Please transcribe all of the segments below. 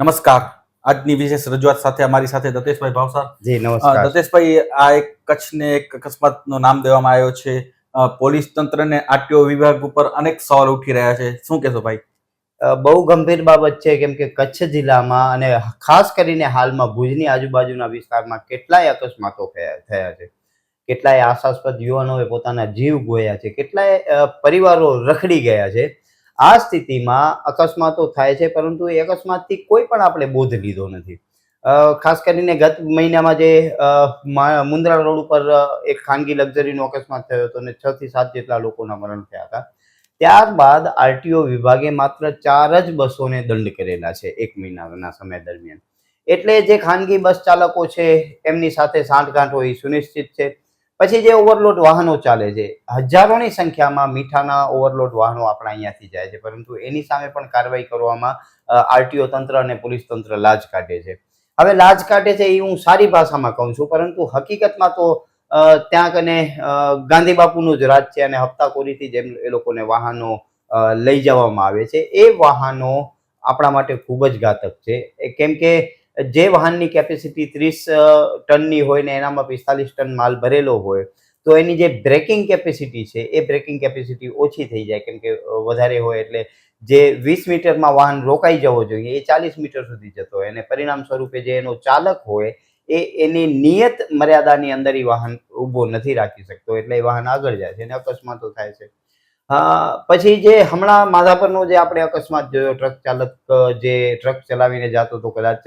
નમસ્કાર. આજની વિશેષ રજૂઆત સાથે અમારી સાથે દતેશભાઈ ભાવસાર. જી નમસ્કાર. દતેશભાઈ આ એક કચ્છને એક અકસ્માતનો નામ દેવામાં આવ્યો છે. પોલીસ તંત્રને આરટીઓ વિભાગ ઉપર અનેક સવાલ ઉઠી રહ્યા છે. શું કહેશો ભાઈ? બહુ ગંભીર બાબત છે કેમ કે કચ્છ જિલ્લામાં અને ખાસ કરીને હાલમાં ભુજની આજુબાજુના વિસ્તારમાં કેટલાય અકસ્માતો થયા છે. કેટલાય આશાસ્પદ યુવાનોએ પોતાના જીવ ગોયા છે. કેટલાય પરિવારો રખડી ગયા છે. આ સ્થિતિમાં અકસ્માતો થાય છે, પરંતુ એ અકસ્માતથી કોઈ પણ આપણે બોધ લીધો નથી. ખાસ કરીને ગત મહિનામાં જે મુન્દ્રા રોડ ઉપર એક ખાનગી લક્ઝરીનો અકસ્માત થયો હતો અને છ થી સાત જેટલા લોકોના મરણ થયા હતા. ત્યારબાદ આરટીઓ વિભાગે માત્ર ચાર જ બસોને દંડ કરેલા છે એક મહિનાના સમય દરમિયાન. એટલે જે ખાનગી બસ ચાલકો છે, એમની સાથે સાંઠગાંઠ હોય સુનિશ્ચિત છે. પછી જે ઓવરલોડ વાહનો ચાલે છે, હજારોની સંખ્યામાં મીઠાના ઓવરલોડ વાહનો આપણા અહીંયાથી જાય છે, પરંતુ એની સામે પણ કાર્યવાહી કરવામાં આરટીઓ તંત્ર અને પોલીસ તંત્ર લાજ કાઢે છે. હવે લાજ કાઢે છે એ હું સારી ભાષામાં કહું છું, પરંતુ હકીકતમાં તો ત્યાં કને ગાંધી બાપુનું જ રાજ છે અને હપ્તાખોરીથી જેમ એ લોકોને વાહનો લઈ જવામાં આવે છે. એ વાહનો આપણા માટે ખૂબ જ ઘાતક છે. કેમ કે જે વાહનની કેપેસિટી ત્રીસ ટનની હોય ને એનામાં પિસ્તાલીસ ટન માલ ભરેલો હોય, તો એની જે બ્રેકિંગ કેપેસિટી છે, એ બ્રેકિંગ કેપેસિટી ઓછી થઈ જાય. કેમ કે વધારે હોય એટલે જે વીસ મીટરમાં વાહન રોકાઈ જવો જોઈએ, એ ચાલીસ મીટર સુધી જતો હોય. અને પરિણામ સ્વરૂપે જે એનો ચાલક હોય, એ એની નિયત મર્યાદાની અંદર એ વાહન ઊભો નથી રાખી શકતો, એટલે એ વાહન આગળ જાય છે અને અકસ્માતો થાય છે. પછી જે હમણાં માધાપરનો જે આપણે અકસ્માત જોયો, ટ્રક ચાલક જે ટ્રક ચલાવીને જતો હતો કદાચ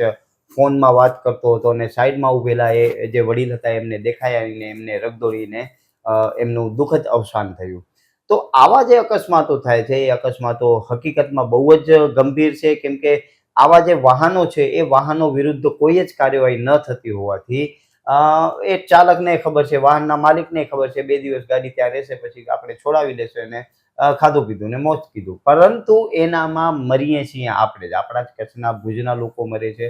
ફોનમાં વાત કરતો હતો અને સાઈડમાં ઉભેલા એ જે વડીલ હતા એમને દેખાયા નહીં એમને રગદોળીને એમનું દુઃખદ અવસાન થયું. તો આવા જે અકસ્માતો થાય છે, એ અકસ્માતો હકીકતમાં બહુ જ ગંભીર છે, કેમ કે આવા જે વાહનો છે, એ વાહનો વિરુદ્ધ કોઈ જ કાર્યવાહી ન થતી હોવાથી એ ચાલકને ખબર છે, વાહનના માલિકને ખબર છે, બે દિવસ ગાડી ત્યાં રહેશે, પછી આપણે છોડાવી લેશું એને ખાધું પીધું ને મોજ કીધું. પરંતુ એનામાં મરીએ છીએ આપણે જ. આપણા જ કચ્છના ભુજના લોકો મરે છે.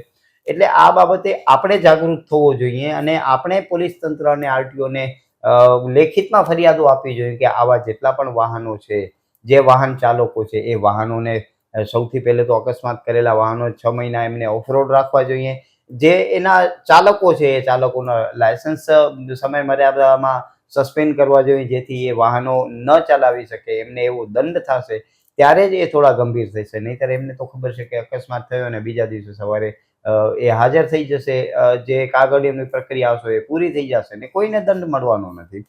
એટલે આ બાબતે આપણે જાગૃત થવો જોઈએ અને આપણે પોલીસ તંત્ર અને આરટીઓને લેખિતમાં ફરિયાદો આપવી જોઈએ કે આવા જેટલા પણ વાહનો છે, જે વાહન ચાલકો છે, એ વાહનોને સૌથી પહેલે તો અકસ્માત કરેલા વાહનો છ મહિના એમને ઓફરોડ રાખવા જોઈએ. જે એના ચાલકો છે, એ ચાલકોના લાયસન્સ સમય મર્યાદામાં સસ્પેન્ડ કરવા જોઈએ, જેથી એ વાહનો ન ચલાવી શકે, એમને એવો દંડ થશે, ત્યારે જ એ થોડા ગંભીર થશે. નહીંતર એમને તો ખબર છે કે અકસ્માત થયો અને બીજા દિવસે સવારે એ હાજર થઈ જશે. જે કાગળિયાની પ્રક્રિયા હશે એ પૂરી થઈ જશે ને કોઈને દંડ મળવાનો નથી.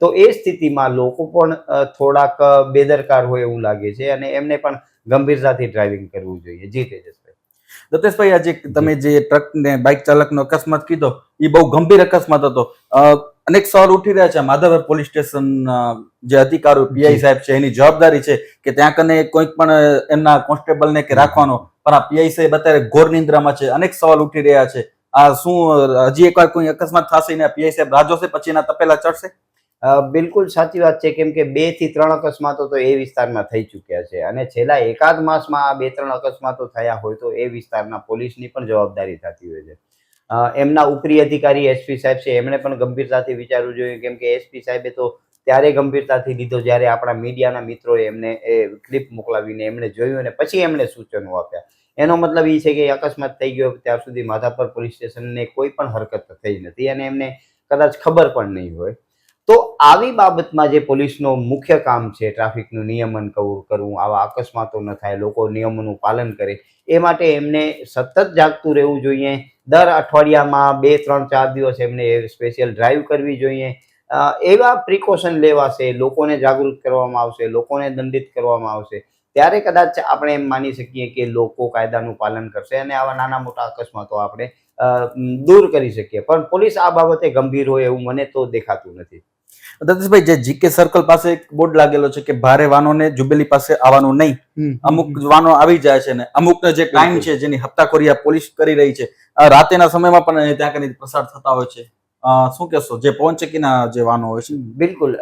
તો એ સ્થિતિમાં લોકો પણ થોડાક બેદરકાર હોય એવું લાગે છે અને એમને પણ ગંભીરતાથી ડ્રાઇવિંગ કરવું જોઈએ. જી તેજસભાઈ દતેશભાઈ આજે તમે જે ટ્રક ને બાઇક ચાલકનો અકસ્માત કીધો એ બહુ ગંભીર અકસ્માત હતો. અનેક સવાલ ઉઠી રહ્યા છે. માધવર પોલીસ સ્ટેશન જે અધિકારો પીઆઈ સાહેબ છે એની જવાબદારી છે કે ત્યાં કને કોઈક પણ એમના કોન્સ્ટેબલને કે રાખવાનો પણ આ પીઆઈ સાહેબ અત્યારે ઘોર નિંદ્રામાં છે, અનેક સવાલ ઉઠી રહ્યા છે. આ શું, હજી એકવાર કોઈ અકસ્માત થશે ને પીઆઈ સાહેબ રાહ જોશે, પછી એના તપેલા ચડશે? બિલકુલ સાચી વાત છે, કેમ કે બેથી ત્રણ અકસ્માતો તો એ વિસ્તારમાં થઈ ચૂક્યા છે. અને છેલ્લા એકાદ માસમાં આ બે ત્રણ અકસ્માતો થયા હોય તો એ વિસ્તારના પોલીસની પણ જવાબદારી થતી હોય છે. એમના ઉપરી અધિકારી એસપી સાહેબ છે, એમણે પણ ગંભીરતાથી વિચારવું જોઈએ, કેમ કે એસપી સાહેબે તો ત્યારે ગંભીરતાથી લીધો જ્યારે આપણા મીડિયાના મિત્રોએ એમને એ ક્લિપ મોકલાવીને એમણે જોયું અને પછી એમણે સૂચનો આપ્યા. એનો મતલબ એ છે કે અકસ્માત થઈ ગયો ત્યાર સુધી માધાપર પોલીસ સ્ટેશનને કોઈ પણ હરકત થઈ નથી અને એમને કદાચ ખબર પણ નહીં હોય. તો આવી બાબતમાં જે પોલીસનો મુખ્ય કામ છે ટ્રાફિકનું નિયમન કરવું કરવું, આવા અકસ્માતો ન થાય, લોકો નિયમોનું પાલન કરે, એ માટે એમને સતત જાગતું રહેવું જોઈએ. દર અઠવાડિયામાં બે, ત્રણ, ચાર દિવસ એમને સ્પેશિયલ ડ્રાઈવ કરવી જોઈએ. એવા પ્રિકોશન લેવાશે લોકોને જાગૃત કરવામાં આવશે લોકોને દંડિત કરવામાં આવશે ત્યારે કદાચ આપણે એમ માની શકીએ કે લોકો કાયદાનું પાલન કરશે અને આવા નાના મોટા અકસ્માતો આપણે દૂર કરી શકીએ. પણ પોલીસ આ બાબતે ગંભીર હોય એવું મને તો દેખાતું નથી. દત્તેશભાઈ જે જીકે સર્કલ પાસે એક બોર્ડ લાગેલો છે કે ભારે વાહનોને જુબેલી પાસે આવવાનું નહીં. અમુક વાનો આવી જાય છે ને અમુક જે ટાઈમ છે જેની હપ્તાખોરી આ પોલીસ કરી રહી છે. રાતેના સમયમાં પણ ત્યાં કને પસાર થતા હોય છે. શું કહેશો? જે પવનચક્કીના જે વાહનો હોય છે બિલકુલ.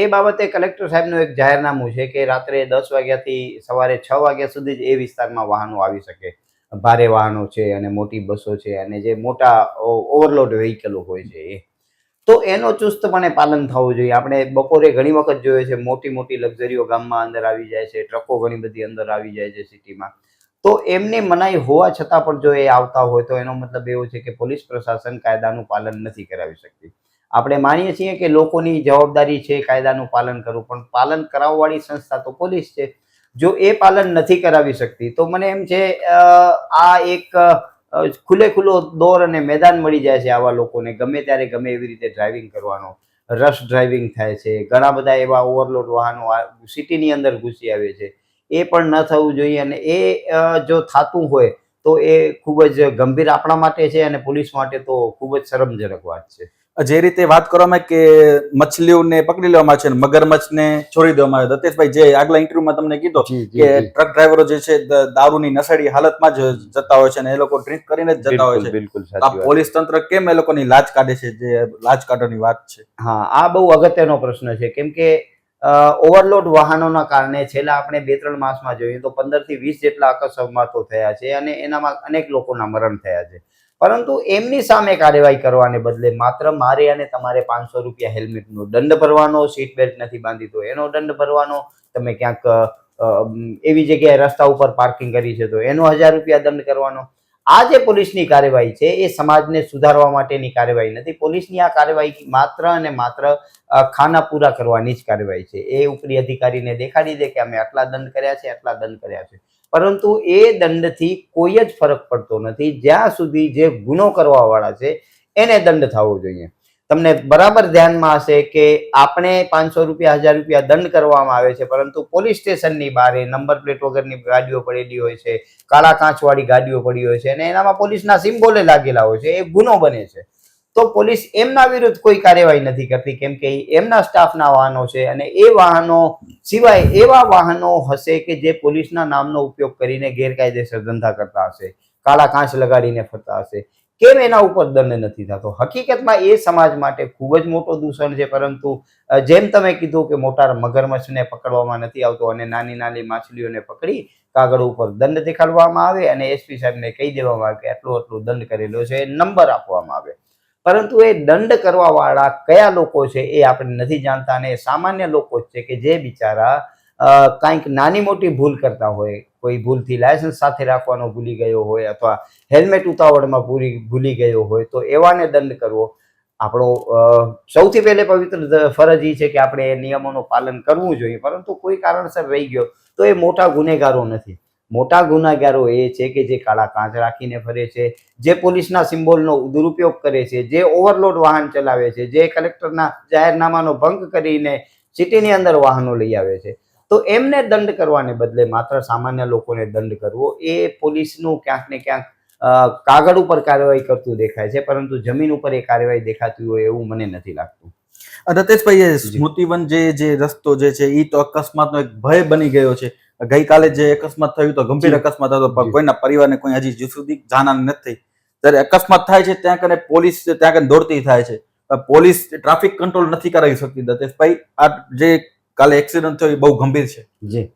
એ બાબતે કલેક્ટર સાહેબનું એક જાહેરનામું છે કે રાત્રે દસ વાગ્યાથી સવારે છ વાગ્યા સુધી જ એ વિસ્તારમાં વાહનો આવી શકે. ભારે વાહનો છે અને મોટી બસો છે અને જે મોટા ઓવરલોડ વ્હીકલો હોય છે એ. તો એનો ચુસ્તપણે પાલન થવું જોઈએ. આપણે બપોરે ઘણી વખત જોઈએ છે મોટી મોટી લક્ઝરીઓ ગામમાં અંદર આવી જાય છે, ટ્રકો ઘણી બધી અંદર આવી જાય છે સિટીમાં. તો એમની મનાઈ હોવા છતાં પણ જો એ આવતા હોય તો એનો મતલબ એવો છે કે પોલીસ પ્રશાસન કાયદાનું પાલન નથી કરાવી શકતી. આપણે માનીએ છીએ કે લોકોની જવાબદારી છે કાયદાનું પાલન કરવું, પણ પાલન કરાવવાળી સંસ્થા તો પોલીસ છે. જો એ પાલન નથી કરાવી શકતી, તો મને એમ છે આ એક ખુલ્લે ખુલ્લો દોર અને મેદાન મળી જાય છે આવા લોકોને, ગમે ત્યારે ગમે એવી રીતે ડ્રાઇવિંગ કરવાનો. રશ ડ્રાઇવિંગ થાય છે, ઘણા બધા એવા ઓવરલોડ વાહનો સિટીની અંદર ઘૂસી આવે છે. એ પણ ન થવું જોઈએ અને એ જો થતું હોય તો એ ખૂબ જ ગંભીર આપણા માટે છે અને પોલીસ માટે તો ખૂબ જ શરમજનક વાત છે. જે રીતે વાત કરવામાં કે મછલીઓને પકડી લેવામાં છે મગરમચ્છને છોડી દેવામાં આવે દત્તેશભાઈ જે આગલા ઇન્ટરવ્યુમાં તમને કીધો કે ટ્રક ડ્રાઈવરો જે છે દારૂની નશેડી હાલતમાં જ જતા હોય છે અને એ લોકો ડ્રિંક કરીને જ જતા હોય છે. બિલકુલ પોલીસ તંત્ર કેમ એ લોકોની લાજ કાઢે છે જે લાજ કાઢવાની વાત છે? હા આ બહુ અગત્યનો પ્રશ્ન છે. કેમ કે ઓવરલોડ વાહનોના કારણે છેલ્લા આપણે બે ત્રણ માસમાં જોઈએ તો પંદરથી વીસ જેટલા અકસ્માતો થયા છે અને એનામાં અનેક લોકોના મરણ થયા છે. પરંતુ એમની સામે કાર્યવાહી કરવાને બદલે માત્ર મારે અને તમારે પાંચસો રૂપિયા હેલ્મેટનો દંડ ભરવાનો, સીટ બેલ્ટ નથી બાંધી તો એનો દંડ ભરવાનો, તમે ક્યાંક એવી જગ્યાએ રસ્તા ઉપર પાર્કિંગ કરી છે તો એનો હજાર રૂપિયા દંડ કરવાનો? આ જે પોલીસની કાર્યવાહી છે, એ સમાજને સુધારવા માટેની કાર્યવાહી નથી. પોલીસની આ કાર્યવાહી માત્ર અને માત્ર ખાના પૂરા કરવાની જ કાર્યવાહી છે. એ ઉપરી અધિકારીને દેખાડી દે કે અમે આટલા દંડ કર્યા છે, આટલા દંડ કર્યા છે. પરંતુ એ દંડથી કોઈ જ ફરક પડતો નથી. જ્યાં સુધી જે ગુનો કરવાવાળા છે, એને દંડ થવો જોઈએ. તમને બરાબર ધ્યાનમાં હશે કે આપણે પાંચસો રૂપિયા, હજાર રૂપિયા દંડ કરવામાં આવે છે, પરંતુ પોલીસ સ્ટેશનની બહાર નંબર પ્લેટ વગરની ગાડીઓ પડેલી હોય છે, કાળા કાંચવાળી ગાડીઓ પડી હોય છે અને એનામાં પોલીસના સિમ્બોલે લાગેલા હોય છે, એ ગુનો બને છે. તો પોલીસ એમના વિરુદ્ધ કોઈ કાર્યવાહી નથી કરતી, કેમ કે એમના સ્ટાફના વાહનો છે અને એ વાહનો સિવાય એવા વાહનો હશે કે જે પોલીસના નામનો ઉપયોગ કરીને ગેરકાયદેસર ધંધા કરતા હશે, કાળા કાંચ લગાડીને ફરતા હશે. કેમ એના ઉપર દંડ નથી થતો? હકીકતમાં એ સમાજ માટે ખૂબ જ મોટો દૂષણ છે, પરંતુ જેમ તમે કીધું કે મોટા મગરમચ્છને પકડવામાં નથી આવતો અને નાની નાની માછલીઓને પકડી કાગળ ઉપર દંડ દેખાડવામાં આવે અને એસપી સાહેબને કહી દેવામાં આવે કે આટલો આટલો દંડ કરેલો છે નંબર આપવામાં આવે. પરંતુ એ દંડ કરવા વાળા કયા લોકો છે એ આપણે નથી જાણતા અને સામાન્ય લોકો જ છે કે જે બિચારા કાંઈક નાની મોટી ભૂલ કરતા હોય, કોઈ ભૂલથી લાયસન્સ સાથે રાખવાનો ભૂલી ગયો હોય અથવા હેલ્મેટ ઉતાવળમાં ભૂલી ભૂલી ગયો હોય, તો એવાને દંડ કરવો. આપણો સૌથી પહેલે પવિત્ર ફરજ એ છે કે આપણે એ નિયમોનું પાલન કરવું જોઈએ, પરંતુ કોઈ કારણસર રહી ગયો, તો એ મોટા ગુનેગારો નથી. મોટા ગુનેગારો એ છે કે જે કાળા કાંચ રાખીને ફરે છે, જે પોલીસના સિમ્બોલનો દુરુપયોગ કરે છે, જે ઓવરલોડ વાહન ચલાવે છે, જે કલેક્ટરના જાહેરનામાનો ભંગ કરીને સિટીની અંદર વાહનો લઈ આવે છે. તો એમને દંડ કરવાને બદલે માત્ર સામાન્ય લોકોને દંડ કરવો એ પોલીસનું ક્યાંક ને ક્યાંક કાગળ ઉપર કાર્યવાહી કરતું દેખાય છે પરંતુ જમીન ઉપર એ કાર્યવાહી દેખાતી હોય એવું મને નથી લાગતું. રતેશભાઈ સ્મૃતિવન જે જે રસ્તો જે છે એ તો અકસ્માતનો એક ભય બની ગયો છે. ગઈકાલે જે અકસ્માત થયું તો ગંભીર અકસ્માત હતો પણ કોઈના પરિવારને કોઈ હજી હજુ સુધી જાનહાની નથી. થઈ ત્યારે અકસ્માત થાય છે ત્યાં કને પોલીસ ત્યાં કને દોડતી થાય છે. પોલીસ ટ્રાફિક કંટ્રોલ નથી કરાવી શકતી દતેશભાઈ આ જે કાલે એક્સિડન્ટ થયો એ બહુ ગંભીર છે. જી.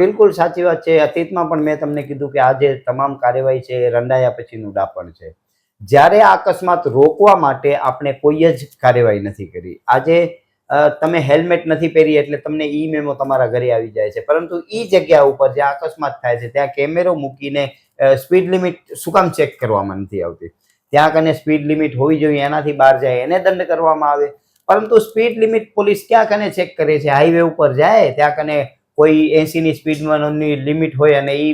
બિલકુલ સાચી વાત છે. અતીતમાં પણ મેં તમને કીધું કે આ જે તમામ કાર્યવાહી છે એ રંડાયા પછીનું ડાપણ છે. જ્યારે આ અકસ્માત રોકવા માટે આપણે કોઈ જ કાર્યવાહી નથી કરી. આજે તમે હેલ્મેટ નથી પહેરી એટલે તમને ઈ મેમો તમારા ઘરે આવી જાય છે. પરંતુ ઈ જગ્યા ઉપર જ્યાં અકસ્માત થાય છે, ત્યાં કેમેરો મૂકીને સ્પીડ લિમિટ શું કામ ચેક કરવામાં નથી આવતી. ત્યાં કને સ્પીડ લિમિટ હોવી જોઈએ, એનાથી બહાર જાય, એને દંડ કરવામાં આવે. પરંતુ સ્પીડ લિમિટ પોલીસ ક્યાં કને ચેક કરે છે? હાઈવે ઉપર જાય, ત્યાં કને કોઈ એસીની સ્પીડમાંની લિમિટ હોય અને એ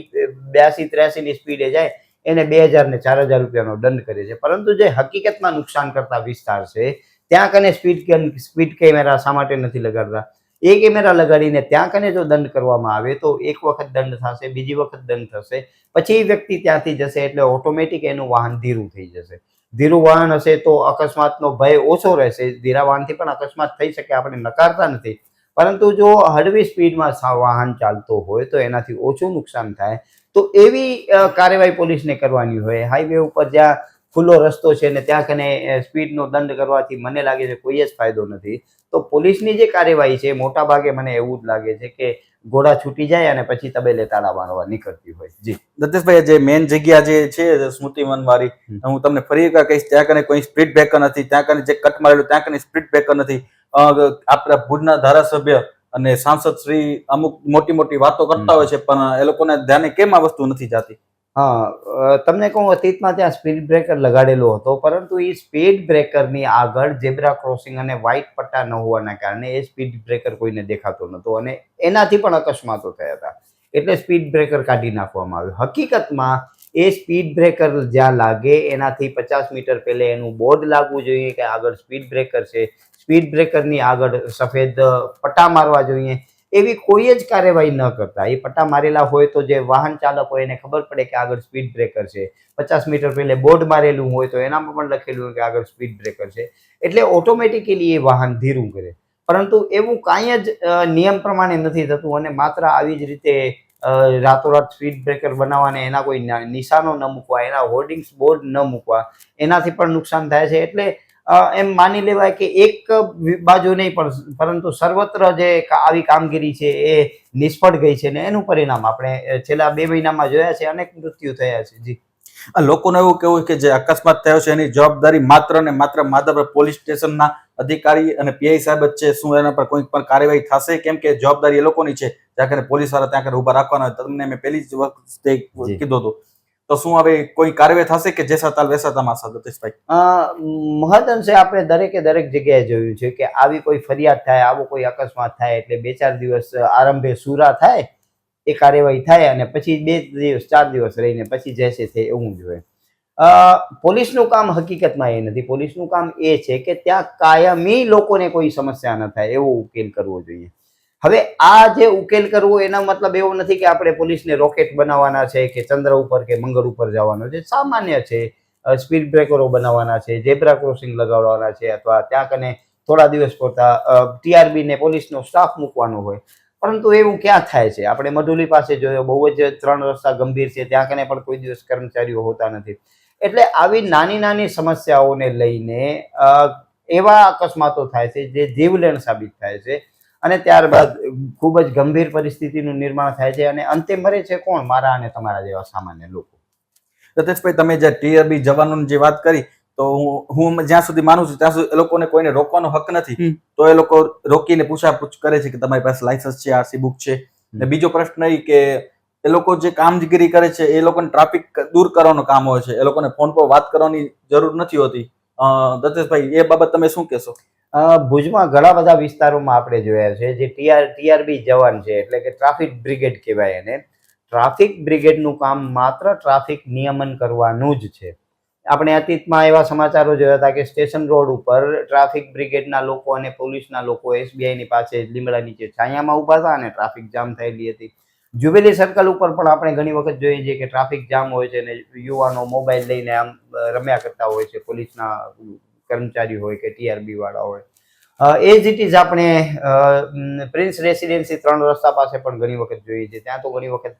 બ્યાસી ત્ર્યાસીની સ્પીડે જાય, એને બે હજાર ને ચાર હજાર રૂપિયાનો દંડ કરે છે. પરંતુ જે હકીકતમાં નુકસાન કરતા વિસ્તાર છે, ત્યાં કને સ્પીડ સ્પીડ કેમેરા શા માટે નથી લગાડતા? એ કેમેરા લગાડીને ત્યાં કને જો દંડ કરવામાં આવે, તો એક વખત દંડ થશે, બીજી વખત દંડ થશે, પછી એ વ્યક્તિ ત્યાંથી જશે એટલે ઓટોમેટિક એનું વાહન ધીરું થઈ જશે. ધીરું વાહન હશે તો અકસ્માતનો ભય ઓછો રહેશે. ધીરા વાહનથી પણ અકસ્માત થઈ શકે, આપણે નકારતા નથી. પરંતુ જો હળવી સ્પીડમાં વાહન ચાલતો હોય તો એનાથી ઓછું નુકસાન થાય. તો એવી કાર્યવાહી પોલીસને કરવાની હોય. હાઈવે ઉપર જ્યાં ખુલ્લો રસ્તો છે ને ત્યાં કને સ્પીડનો દંડ કરવાથી મને લાગે છે કોઈ જ ફાયદો નથી. તો પોલીસની જે કાર્યવાહી છે મોટા ભાગે મને એવું જ લાગે છે કે ઘોડા છૂટી જાય અને પછી તબેલે તાળા મારવા નીકળતી હોય. જી. દત્તેશભાઈ જે મેન જગ્યા જે છે સ્મૃતિવન વાળી હું તમને ફરી એકવાર કહીશ ત્યાં કને કોઈ સ્પીડ બ્રેકર નથી ત્યાં કને જે કટ મારેલું ત્યાં કને સ્પીડ બ્રેકર નથી. આપણા ભુજના ધારાસભ્ય અને સાંસદ શ્રી અમુક મોટી મોટી વાતો કરતા હોય છે પણ એ લોકોને ધ્યાને કેમ આ વસ્તુ નથી જાતી? હા તમને કહું, અતીતમાં ત્યાં સ્પીડ બ્રેકર લગાડેલો હતો, પરંતુ એ સ્પીડ બ્રેકરની આગળ ઝેબ્રા ક્રોસિંગ અને વ્હાઇટ પટ્ટા ન હોવાના કારણે એ સ્પીડ બ્રેકર કોઈને દેખાતો નહોતો અને એનાથી પણ અકસ્માતો થયા હતા. એટલે સ્પીડ બ્રેકર કાઢી નાખવામાં આવ્યું. હકીકતમાં એ સ્પીડ બ્રેકર જ્યાં લાગે, એનાથી પચાસ મીટર પહેલે એનું બોર્ડ લાગવું જોઈએ કે આગળ સ્પીડ બ્રેકર છે. સ્પીડ બ્રેકરની આગળ સફેદ પટ્ટા મારવા જોઈએ. એવી કોઈ જ કાર્યવાહી ન કરતા. એ પટ્ટા મારેલા હોય તો જે વાહન ચાલક હોય એને ખબર પડે કે આગળ સ્પીડ બ્રેકર છે. પચાસ મીટર પહેલે બોર્ડ મારેલું હોય તો એનામાં પણ લખેલું હોય કે આગળ સ્પીડ બ્રેકર છે. એટલે ઓટોમેટિકલી એ વાહન ધીરું કરે. પરંતુ એવું કાંઈ જ નિયમ પ્રમાણે નથી થતું અને માત્ર આવી જ રીતે રાતોરાત સ્પીડ બ્રેકર બનાવવાને એના કોઈ નિશાનો ન મૂકવા, એના હોર્ડિંગ્સ બોર્ડ ન મૂકવા, એનાથી પણ નુકસાન થાય છે. એટલે એમ માની લેવાય કે એક બાજુ નહીં પણ પરંતુ સર્વત્ર જે આવી કામગીરી છે એ નિષ્ફળ ગઈ છે ને એનું પરિણામ આપણે છેલ્લા બે મહિનામાં જોયા છે અનેક મૃત્યુ થયા છે જી. લોકોનું એવું કેવું કે જે અકસ્માત થયો છે એની જવાબદારી માત્ર ને માત્ર માધવપુર પોલીસ સ્ટેશનના અધિકારી અને પીઆઈ સાહેબ જ છે શું એના પર કોઈ પણ કાર્યવાહી થશે? કેમ કે જવાબદારી એ લોકોની છે જ્યાં પોલીસવાળા ત્યાં ઊભા રાખવાના તમને મેં પહેલી જ વખતે કીધું હતું. તો શું હવે કોઈ કાર્યવાહી થશે કે જેસાતાલ વેસાતામાં વેસા તમાસા દતેશભાઈ મહદઅંશે આપણે દરેકે દરેક જગ્યાએ જોયું છે કે આવી કોઈ ફરિયાદ થાય, આવો કોઈ અકસ્માત થાય, એટલે બે ચાર દિવસ આરંભે સુરા થાય, એ કાર્યવાહી થાય અને પછી બે દિવસ, ચાર દિવસ રહીને પછી જેસે છે એવું જોઈએ પોલીસનું કામ હકીકતમાં એ નથી. પોલીસનું કામ એ છે કે ત્યાં કાયમી લોકોને કોઈ સમસ્યા ન થાય એવો ઉકેલ કરવો જોઈએ. હવે આ જે ઉકેલ કરવો, એનો મતલબ એવો નથી કે આપણે પોલીસને રોકેટ બનાવવાના છે કે ચંદ્ર ઉપર કે મંગળ ઉપર જવાનો છે. સામાન્ય છે. સ્પીડ બ્રેકરો બનાવવાના છે ઝેબ્રા ક્રોસિંગ લગાડવાના છે અથવા ત્યાં કને થોડા દિવસ પૂરતા ટીઆરબી ને પોલીસનો સ્ટાફ મૂકવાનો હોય. પરંતુ એવું ક્યાં થાય છે? આપણે મધુલી પાસે જોયો, બહુ જ ત્રણ રસ્તા ગંભીર છે, ત્યાં કને પણ કોઈ દિવસ કર્મચારીઓ હોતા નથી. એટલે આવી નાની નાની સમસ્યાઓને લઈને એવા અકસ્માતો થાય છે જે જીવલેણ સાબિત થાય છે. અને ત્યારબાદ ખૂબ જ ગંભીર પરિસ્થિતિનું નિર્માણ થાય છે અને અંતે મરે છે કોણ? મારા અને તમારા જેવા સામાન્ય લોકો. રતેશભાઈ તમે જે ટીઆરબી જવાનોની જે વાત કરી તો હું હું જ્યાં સુધી માનું છું ત્યાં સુધી એ લોકોને કોઈને રોકવાનો હક નથી. તો એ લોકો રોકીને પૂછાપૂછ કરે છે કે તમારી પાસે લાયસન્સ છે આરસી બુક છે. ને બીજો પ્રશ્ન એ કે એ લોકો જે કામગીરી કરે છે એ લોકોને ટ્રાફિક દૂર કરવાનું કામ હોય છે. એ લોકોને ફોન પર વાત કરવાની જરૂર નથી હોતી. દત્તેશભાઈ, એ બાબત તમે શું કહેશો? ભુજમાં ઘણા બધા વિસ્તારોમાં આપણે જોયા છે, જે ટીઆર, ટીઆરબી જવાન છે, એટલે કે ટ્રાફિક બ્રિગેડ કહેવાય એને. ટ્રાફિક બ્રિગેડનું કામ માત્ર ટ્રાફિક નિયમન કરવાનું જ છે. આપણે અતીતમાં એવા સમાચારો જોયા હતા કે સ્ટેશન રોડ ઉપર ટ્રાફિક બ્રિગેડના લોકો અને પોલીસના લોકો એસબીઆઈની પાસે લીમડા નીચે છાયામાં ઊભા હતા અને ટ્રાફિક જામ થયેલી હતી. જ્યુબિલી સર્કલ ઉપર પણ આપણે ઘણી વખત જોઈએ છીએ કે ટ્રાફિક જામ હોય છે ને યુવાનો મોબાઈલ લઈને આમ રમ્યા કરતા હોય છે. પોલીસના કર્મચારી હોય કે ટીઆરબી વાળા હોય. એ જ ઇટ ઇઝ આપણે પ્રિન્સ રેસિડેન્સી ત્રણ રસ્તા પાસે પણ ઘણી વખત જોઈએ છે ત્યાં તો ઘણી વખત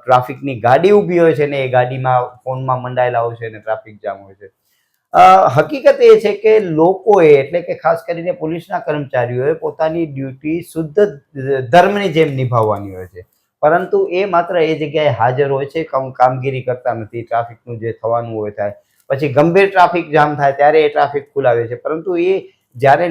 ટ્રાફિકની ગાડી ઊભી હોય છે ને એ ગાડીમાં ફોનમાં મંડાયેલા હોય છે ને ટ્રાફિક જામ હોય છે. હકીકત એ છે કે લોકોએ, એટલે કે ખાસ કરીને પોલીસના કર્મચારીઓએ પોતાની ડ્યુટી શુદ્ધ ધર્મની જેમ નિભાવવાની હોય છે. પરંતુ એ માત્ર એ જગ્યાએ હાજર હોય છે કામ કામગીરી કરતા નથી, ટ્રાફિકનું જે થવાનું હોય થાય. પછી ગંભીર ટ્રાફિક જામ થાય ત્યારે એ ટ્રાફિક ખુલાવે છે. પરંતુ એ જ્યારે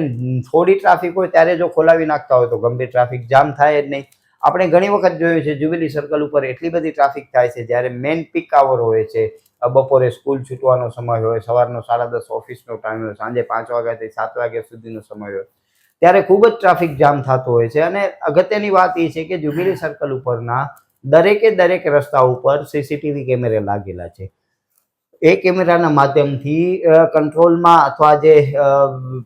થોડી ટ્રાફિક હોય ત્યારે જો ખોલાવી નાખતા હોય તો ગંભીર ટ્રાફિક જામ થાય જ નહીં. આપણે ઘણી વખત જોયું છે જ્યુબિલી સર્કલ ઉપર એટલી બધી ટ્રાફિક થાય છે જ્યારે મેન પીક આવર હોય છે. બપોરે સ્કૂલ છૂટવાનો સમય હોય, સવારનો સાડા દસ, ઓફિસનો ટાઈમ હોય, સાંજે પાંચ વાગ્યાથી સાત વાગ્યા સુધીનો સમય હોય. ત્યારે ખૂબ જ ટ્રાફિક જામ થતો હોય છે. અને અગત્યની વાત એ છે કે જ્યુબિલી સર્કલ ઉપરના દરેકે દરેક રસ્તા ઉપર સીસીટીવી કેમેરા લાગેલા છે. એ કેમેરાના માધ્યમથી કંટ્રોલમાં અથવા જે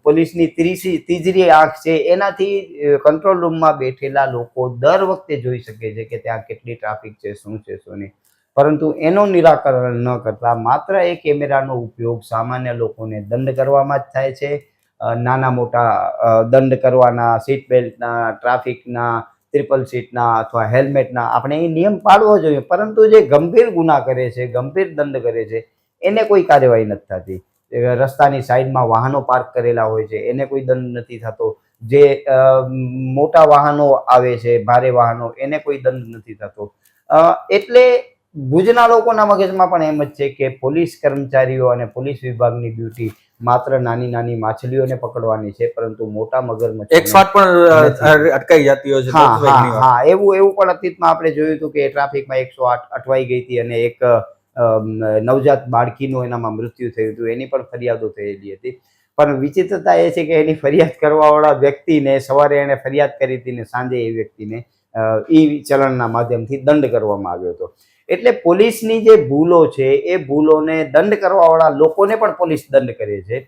પોલીસની ત્રીસી તીજરી આંખ છે, એનાથી કંટ્રોલ રૂમમાં બેઠેલા લોકો દર વખતે જોઈ શકે છે કે ત્યાં કેટલી ટ્રાફિક છે, શું છે, શું નહીં. પરંતુ એનું નિરાકરણ ન કરતા માત્ર એ કેમેરાનો ઉપયોગ સામાન્ય લોકોને દંડ કરવામાં જ થાય છે. નાના મોટા દંડ કરવાના સીટ બેલ્ટના ટ્રાફિકના ટ્રિપલ સીટના અથવા હેલ્મેટના આપણે એ નિયમ પાળવો જોઈએ. પરંતુ જે ગંભીર ગુના કરે છે, ગંભીર દંડ કરે છે, એને કોઈ કાર્યવાહી નથી થતી. રસ્તાની સાઈડમાં વાહનો પાર્ક કરેલા હોય છે, એને કોઈ દંડ નથી થતો. જે મોટા વાહનો આવે છે, ભારે વાહનો, એને કોઈ દંડ નથી થતો. એટલે ભુજના લોકોના મગજમાં પણ એમ જ છે કે પોલીસ કર્મચારીઓ અને પોલીસ વિભાગની ડ્યુટી માત્ર નાની નાની માછલીઓને પકડવાની છે પરંતુ મોટા મગરમચ્છ એક શોટ પણ અટકાઈ જતી હોય છે હા હા એવું એવું પણ અતીતમાં આપણે જોયું હતું કે ટ્રાફિકમાં એકસો આઠ અટવાઈ ગઈ હતી અને એક નવજાત બાળકીનું એનામાં મૃત્યુ થયું હતું એની પણ ફરિયાદો થયેલી હતી. પણ વિચિત્રતા એ છે કે એની ફરિયાદ કરવાવાળા વ્યક્તિને સવારે એને ફરિયાદ કરી હતી ને સાંજે એ વ્યક્તિને ઈ ચલણના માધ્યમથી દંડ કરવામાં આવ્યો હતો. એટલે પોલીસની જે ભૂલો છે, એ ભૂલોને દંડ કરવાવાળા લોકોને પણ પોલીસ દંડ કરે છે.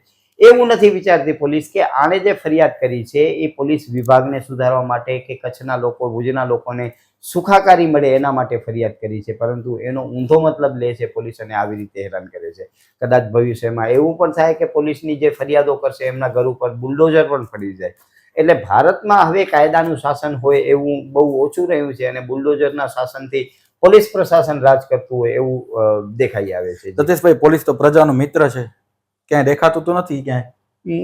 એવું નથી વિચારતી પોલીસ કે આણે જે ફરિયાદ કરી છે, એ પોલીસ વિભાગને સુધારવા માટે કે કચ્છના લોકો, ભુજના લોકોને સુખાકારી મળે એના માટે ફરિયાદ કરી છે. પરંતુ એનો ઊંધો મતલબ લે છે પોલીસ અને આવી રીતે હેરાન કરે છે. કદાચ ભવિષ્યમાં એવું પણ થાય કે પોલીસની જે ફરિયાદો કરશે, એમના ઘર ઉપર બુલડોઝર પણ ફરી જાય. એટલે ભારતમાં હવે કાયદાનું શાસન હોય એવું બહુ ઓછું રહ્યું છે અને બુલડોઝરના શાસનથી પોલીસ પ્રશાસન રાજ કરતું હોય એવું દેખાઈ આવે છે. સતીશભાઈ પોલીસ તો પ્રજાનો મિત્ર છે. ક્યાંય દેખાતું તો નથી ક્યાંય? એ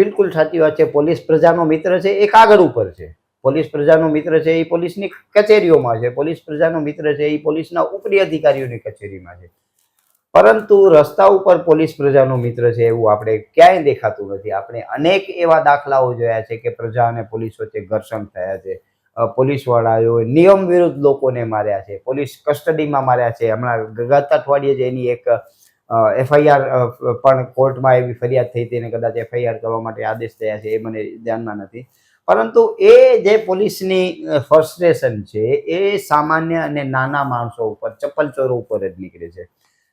બિલકુલ સાચી વાત છે. પોલીસ પ્રજાનો મિત્ર છે એ કાગળ ઉપર છે. પોલીસ પ્રજાનો મિત્ર છે એ પોલીસની કચેરીઓમાં છે. પોલીસ પ્રજાનો મિત્ર છે એ પોલીસના ઉપરી અધિકારીઓની કચેરીમાં છે. પરંતુ રસ્તા ઉપર પોલીસ પ્રજાનો મિત્ર છે એવું આપણે ક્યાંય દેખાતું નથી. આપણે અનેક એવા દાખલાઓ જોયા છે કે પ્રજા અને પોલીસ વચ્ચે ઘર્ષણ થયા છે. અ, પોલીસવાળાઓએ નિયમ વિરુદ્ધ લોકોને માર્યા છે. પોલીસ કસ્ટડીમાં માર્યા છે. હમણાં ગત અઠવાડિયે જ એની એક એફઆઈઆર પણ કોર્ટમાં એવી ફરિયાદ થઈ હતી અને કદાચ એફઆઈઆર કરવા માટે આદેશ થયા છે એ મને ધ્યાનમાં નથી. પરંતુ એ જે પોલીસની ફ્રસ્ટ્રેશન છે એ સામાન્ય અને નાના માણસો ઉપર ચપ્પલ ચોરો ઉપર જ નીકળે છે.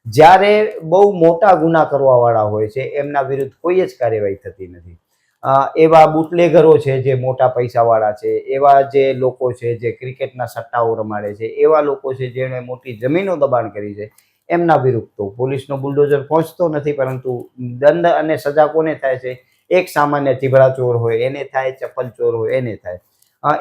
જ્યારે બહુ મોટા ગુના કરવાવાળા હોય છે એમના વિરુદ્ધ કોઈ જ કાર્યવાહી થતી નથી. એવા બુટલેગરો છે જે મોટા પૈસાવાળા છે, એવા જે લોકો છે જે ક્રિકેટના સટ્ટાઓ રમાડે છે, એવા લોકો છે જેણે મોટી જમીનો દબાણ કરી છે, એમના વિરુદ્ધ તો પોલીસનો બુલડોઝર પહોંચતો નથી, પરંતુ દંડ અને સજા કોને થાય છે? એક સામાન્ય ચીભડા ચોર હોય, એને થાય, ચપ્પલ ચોર હોય, એને થાય.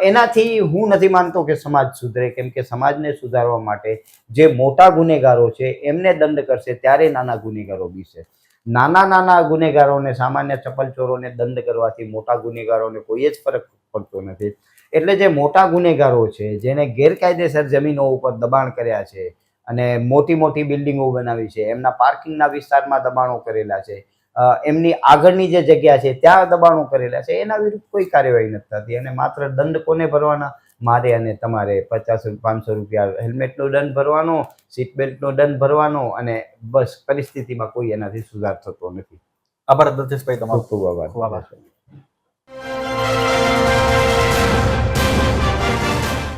એનાથી હું નથી માનતો કે સમાજ સુધરે, કેમ કે સમાજને સુધારવા માટે જે મોટા ગુનેગારો છે, એમને દંડ કરશે, ત્યારે નાના ગુનેગારો બીશે નાના નાના ગુનેગારોને, સામાન્ય ચપલ ચોરોને દંડ કરવાથી મોટા ગુનેગારોને કોઈ જ ફરક પડતો નથી. એટલે જે મોટા ગુનેગારો છે, જેને ગેરકાયદેસર જમીનો ઉપર દબાણ કર્યા છે અને મોટી મોટી બિલ્ડિંગો બનાવી છે, એમના પાર્કિંગના વિસ્તારમાં દબાણો કરેલા છે એમની આગળની જે જગ્યા છે, ત્યાં દબાણો કરેલા છે, એના વિરુદ્ધ કોઈ કાર્યવાહી નથી થતી અને માત્ર દંડ કોને ભરવાના? મારે અને તમારે પચાસ પાંચસો રૂપિયા હેલ્મેટનો દંડ ભરવાનો સીટ બેલ્ટનો દંડ ભરવાનો અને બસ પરિસ્થિતિમાં કોઈ એનાથી સુધાર થતો નથી. આભાર દત્તેશભાઈ તમારો. ખૂબ આભાર. ખૂબ આભાર.